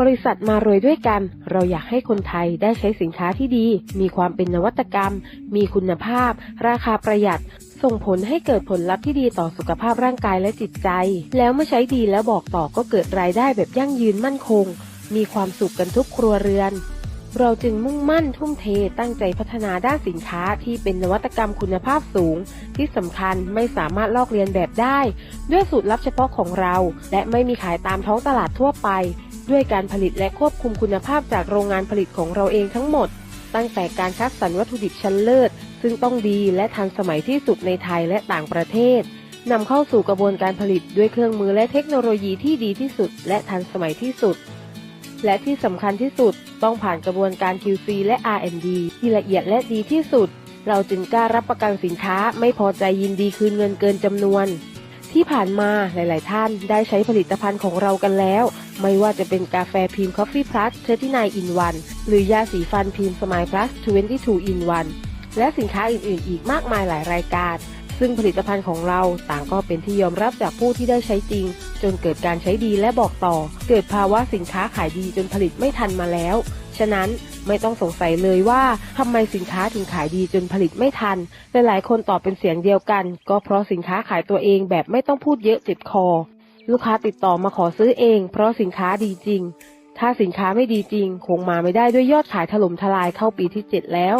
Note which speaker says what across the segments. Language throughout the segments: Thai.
Speaker 1: บริษัทมารวยด้วยกัน เราอยากให้คนไทยได้ใช้สินค้าที่ดี มีความเป็นนวัตกรรม มีคุณภาพ ราคาประหยัด ส่งผลให้เกิดผลลัพธ์ที่ดีต่อสุขภาพร่างกายและจิตใจ แล้วเมื่อใช้ดีแล้วบอกต่อก็เกิดรายได้แบบยั่งยืนมั่นคง มีความสุขกันทุกครัวเรือน เราจึงมุ่งมั่นทุ่มเทตั้งใจพัฒนาด้านสินค้าที่เป็นนวัตกรรมคุณภาพสูง ที่สำคัญไม่สามารถลอกเลียนแบบได้ ด้วยสูตรลับเฉพาะของเรา และไม่มีขายตามท้องตลาดทั่วไป ด้วยการผลิตและควบคุมคุณภาพจากโรงงานผลิตของเราเองทั้งหมด ตั้งแต่การคัดสรรวัตถุดิบชั้นเลิศ ซึ่งต้องดีและทันสมัยที่สุดในไทยและต่างประเทศนำเข้าสู่กระบวนการผลิตด้วยเครื่องมือและเทคโนโลยีที่ดีที่สุด และทันสมัยที่สุด และที่สำคัญที่สุดต้องผ่านกระบวนการ QC และ R&D ที่ละเอียดและดีที่สุด เราจึงกล้ารับประกันสินค้าไม่พอใจยินดีคืนเงินเกินจำนวน ที่ผ่านมาหลาย ๆ ท่านได้ใช้ผลิตภัณฑ์ของเรากันแล้ว ไม่ว่าจะเป็นกาแฟพิมพ์ Coffee Plus 39 in 1 หรือยาสีฟันพิมพ์ Smile Plus 22 in 1 และสินค้าอื่น ๆ อีกมากมายหลายรายการ ซึ่งผลิตภัณฑ์ของเราต่างก็เป็นที่ยอมรับจากผู้ที่ได้ใช้จริง จนเกิดการใช้ดีและบอกต่อ เกิดภาวะสินค้าขายดีจนผลิตไม่ทันมาแล้ว ฉะนั้นไม่ต้องสงสัยเลยว่าทำไมสินค้าถึงขายดีจนผลิตไม่ทันแต่หลายคนตอบเป็นเสียงเดียวกัน ก็เพราะสินค้าขายตัวเองแบบไม่ต้องพูดเยอะเจ็บคอ ลูกค้าติดต่อมาขอซื้อเอง เพราะสินค้าดีจริง ถ้าสินค้าไม่ดีจริง คงมาไม่ได้ด้วยยอดขายถล่มทลายเข้าปีที่ 7 แล้ว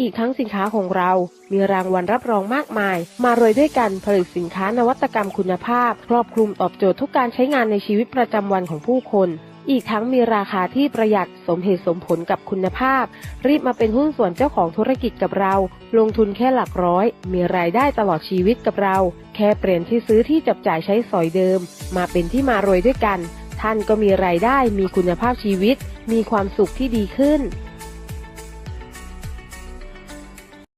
Speaker 1: อีกทั้งสินค้าของเรา มีรางวัลรับรองมากมาย มารวยด้วยกันผลิตสินค้านวัตกรรมคุณภาพ ครอบคลุมตอบโจทย์ทุกการใช้งานในชีวิตประจำวันของผู้คน อีกทั้งมีราคาที่ประหยัดสมเหตุสมผลกับคุณภาพ รีบมาเป็นหุ้นส่วนเจ้าของธุรกิจกับเรา ลงทุนแค่หลักร้อย มีรายได้ตลอดชีวิตกับเรา แค่เปลี่ยนที่ซื้อที่จับจ่ายใช้สอยเดิม มาเป็นที่มารวยด้วยกัน ท่านก็มีรายได้มีคุณภาพชีวิต มีความสุขที่ดีขึ้น